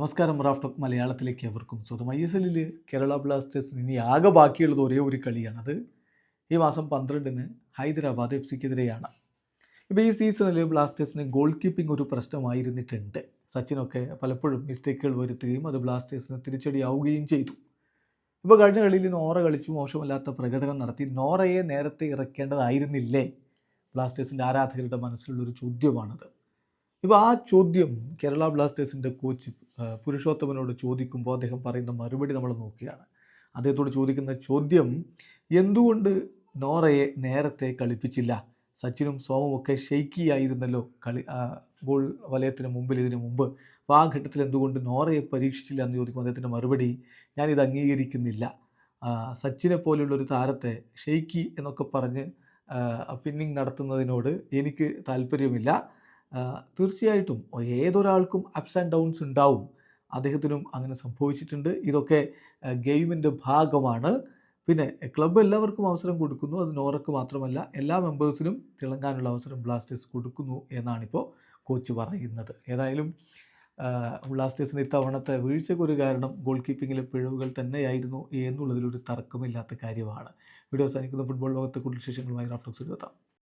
നമസ്കാരം Raf talk മലയാളത്തിലേക്ക് അവർക്കും. സ്വന്തം ഐ എസ് എല്ലിൽ കേരള ബ്ലാസ്റ്റേഴ്സിന് ഇനി ആകെ ബാക്കിയുള്ളത് ഒരേ ഒരു കളിയാണ് അത് ഈ മാസം പന്ത്രണ്ടിന് ഹൈദരാബാദ് എഫ് സിക്കെതിരെയാണ്. ഇപ്പോൾ ഈ സീസണിൽ ബ്ലാസ്റ്റേഴ്സിന് ഗോൾ കീപ്പിംഗ് ഒരു പ്രശ്നമായിരുന്നിട്ടുണ്ട്. സച്ചിനൊക്കെ പലപ്പോഴും മിസ്റ്റേക്കുകൾ വരുത്തുകയും അത് ബ്ലാസ്റ്റേഴ്സിന് തിരിച്ചടിയാവുകയും ചെയ്തു. ഇപ്പോൾ കഴിഞ്ഞ കളിയിൽ നോറ കളിച്ചു മോശമല്ലാത്ത പ്രകടനം നടത്തി. നോറയെ നേരത്തെ ഇറക്കേണ്ടതായിരുന്നില്ലേ? ബ്ലാസ്റ്റേഴ്സിന്റെ ആരാധകരുടെ മനസ്സിലുള്ളൊരു ചോദ്യമാണത്. ഇപ്പോൾ ആ ചോദ്യം കേരള ബ്ലാസ്റ്റേഴ്സിന്റെ കോച്ച് പുരുഷോത്തമനോട് ചോദിക്കുമ്പോൾ അദ്ദേഹം പറയുന്ന മറുപടി നമ്മൾ നോക്കുകയാണ്. അദ്ദേഹത്തോട് ചോദിക്കുന്ന ചോദ്യം എന്തുകൊണ്ട് നോറയെ നേരത്തെ കളിപ്പിച്ചില്ല? സച്ചിനും സോമും ഒക്കെ ഷെയ്ക്കി ആയിരുന്നല്ലോ കളി ഗോൾ വലയത്തിന് മുമ്പിൽ ഇതിനു മുമ്പ്. അപ്പോൾ ആ ഘട്ടത്തിൽ എന്തുകൊണ്ട് നോറയെ പരീക്ഷിച്ചില്ല? എന്ന് ചോദിക്കുമ്പോൾ അദ്ദേഹത്തിന്റെ മറുപടി ഞാനിത് അംഗീകരിക്കുന്നില്ല. സച്ചിനെ സച്ചിനെ പോലുള്ളൊരു താരത്തെ ഷെയ്ക്കി എന്നൊക്കെ പറഞ്ഞ് പിന്നിങ് നടത്തുന്നതിനോട് എനിക്ക് താല്പര്യമില്ല. തീർച്ചയായിട്ടും ഏതൊരാൾക്കും അപ്സ് ആൻഡ് ഡൗൺസ് ഉണ്ടാവും. അദ്ദേഹത്തിനും അങ്ങനെ സംഭവിച്ചിട്ടുണ്ട്. ഇതൊക്കെ ഗെയിമിന്റെ ഭാഗമാണ്. പിന്നെ ക്ലബ്ബ് എല്ലാവർക്കും അവസരം കൊടുക്കുന്നു. അത് നോറക്ക് മാത്രമല്ല എല്ലാ മെമ്പേഴ്സിനും തിളങ്ങാനുള്ള അവസരം ബ്ലാസ്റ്റേഴ്സ് കൊടുക്കുന്നു എന്നാണിപ്പോൾ കോച്ച് പറയുന്നത്. ഏതായാലും ബ്ലാസ്റ്റേഴ്സിന് ഇത്തവണത്തെ വീഴ്ചയ്ക്ക് ഒരു കാരണം ഗോൾ കീപ്പിങ്ങിലെ പിഴവുകൾ തന്നെയായിരുന്നു എന്നുള്ളതിലൊരു തർക്കമില്ലാത്ത കാര്യമാണ്. വീഡിയോ അവസാനിക്കുന്ന. ഫുട്ബോൾ ലോകത്തെ കൂടുതൽ വിശേഷങ്ങളുമായി റാഫ്റ്റോക്സ് എത്താം